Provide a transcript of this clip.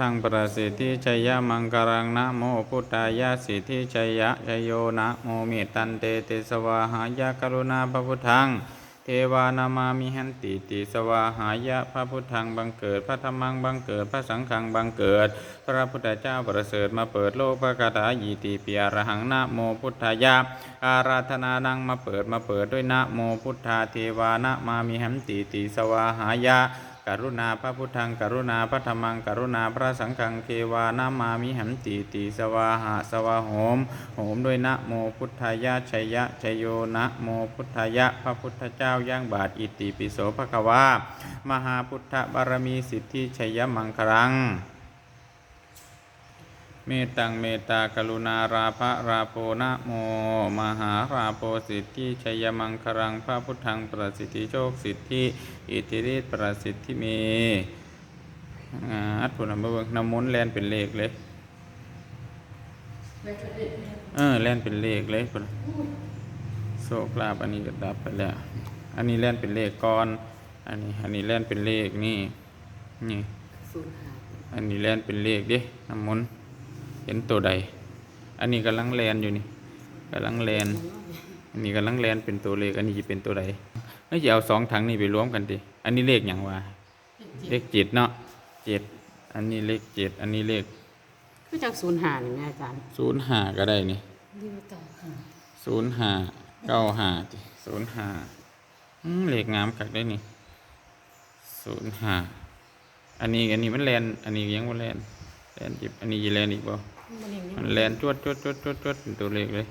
ทังประสิทธิชัยยะมังคารังนะโมพุทธายะสิทธิชัยยะชยโยนะโมมิตันเตติสวาหายะกรุณาพระพุทธัง เทวานามามิหันติติสวาหายะพระพุทธังบังเกิด พระธรรมังบังเกิด พระสังฆังบังเกิด พระพุทธเจ้าประเสริฐมาเปิดโลกพระกถายีติเปียระหังนะโมพุทธายะอาราธนานังมาเปิดมาเปิดด้วยนะโมพุทธาเทวานะมามิหันติติสวาหายะ กรุณาพระพุทธังกรุณาพระธรรมังกรุณาพระสังฆังเทวานามามิหันติติสวาหาสวาโหมโหมด้วยนะโมพุทธายะชัยยะชัยโยนะโมพุทธายะพระพุทธเจ้าย่างบาทอิติปิโสภควา มหาพุทธบารมีสิทธิชัยมังคลัง เมตตังเมตตากรุณาราภราโพนะโม มหาราโพสิทธิชัยมังคลังพระพุทธังประสิทธิโชคสิทธิอิทธิฤทธิประสิทธิเมอ่าอัดผุนำเบิ่งน้ำมนต์แลนเป็นเลขเลยเออแล่นเป็นเลขเลยพุ่นโศกลาบอันนี้ก็ดับไปแล้ว อันนี้แล่นเป็นเลขก่อน อันนี้อันนี้แล่นเป็นเลขนี่นี่ศูนย์ห้าอันนี้แล่นเป็นเลขเดิน้ำมนต์ เห็นตัวใด อันนี้กำลังแลนอยู่นี่กำลังแลนอันนี้กำลังแลนเป็นตัวเลข อันนี้จะเป็นตัวใดไม่จะเอาสองถังนี่ไปรวมกันดิอันนี้เลขอย่างว่าเลขเจ็ดเนาะเจ็ดอันนี้เลขเจ็ดอันนี้เลขคือจากศูนย์ห้านี่แม่อาจารย์ศูนย์ห้าก็ได้นี่ดีต่อค่ะศูนย์ห้าเก้าห้าศูนย์ห้าเลขงามคักได้นี่ศูนย์ห้าอันนี้อันนี้มันแลนอันนี้ยังบ่แลน แลนจิบอันนี้จะแลนอีกบ่มันเองนี่มันแลนจวดจวดจวดจวดจวดเป็นตัวเลขเลย